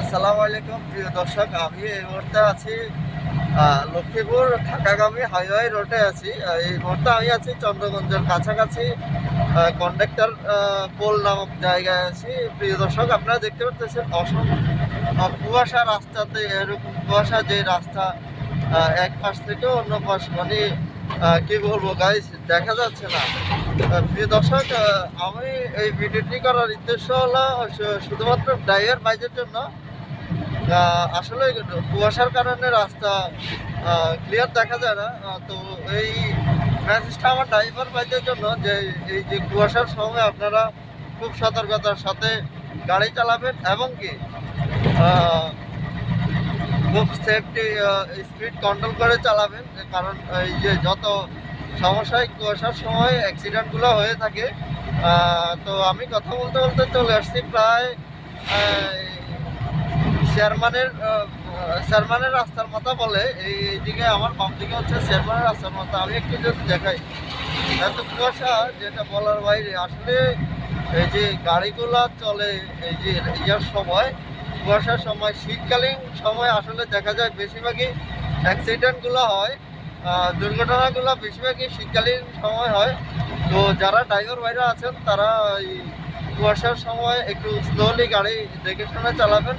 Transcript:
আসসালামু আলাইকুম, প্রিয় দর্শক। আমি এই মুহূর্তে আছি লক্ষ্মীপুর, ঢাকাগামী হাইওয়ে রোডে আছি। এই মুহূর্তে আমি আছি চন্দ্রগঞ্জের কাছাকাছি কন্ডাক্টর পোল নামক জায়গায় আছি। প্রিয় দর্শক, আপনারা দেখতে পাচ্ছেন অসম কুয়াশা রাস্তাতে, এরকম কুয়াশা যে রাস্তা এক পাশ থেকে অন্য পাশ মানে কি বলব গাইস দেখা যাচ্ছে না। প্রিয় দর্শক আমি এই ভিডিওটি করার উদ্দেশ্য হলো শুধুমাত্র ড্রাইভার বাইজের জন্য আসলে কুয়াশার কারণে রাস্তা ক্লিয়ার দেখা যায় না। তো এই মেসেজটা আমার ড্রাইভার বাইজের জন্য যে এই যে কুয়াশার সময় আপনারা খুব সতর্কতার সাথে গাড়ি চালাবেন এবং কি খুব সেফটি স্পিড কন্ট্রোল করে চালাবেন। কারণ এই যে যত সমস্যায় কুয়াশার সময় অ্যাক্সিডেন্টগুলো হয়ে থাকে। তো আমি কথা বলতে বলতে চলে আসছি। প্রায় চেয়ারম্যানের চেয়ারম্যানের রাস্তার মাথা বলে। এই এইদিকে আমার বাম দিকে হচ্ছে চেয়ারম্যানের রাস্তার মাথা আমি একটু যদি দেখাই। এত কুয়াশা, যেটা বলার বাইরে। আসলে এই যে গাড়িগুলো চলে, এই যে ইয়ার সময়, কুয়াশার সময়, শীতকালীন সময় আসলে দেখা যায় বেশিরভাগই অ্যাক্সিডেন্টগুলো হয়। দুর্ঘটনাগুলো বেশিরভাগই শীতকালীন সময় হয়। তো যারা ড্রাইভার ভাইরা আছেন, তারা এই কুয়াশার সময় একটু স্লোলি গাড়ি দেখে শুনে চালাবেন।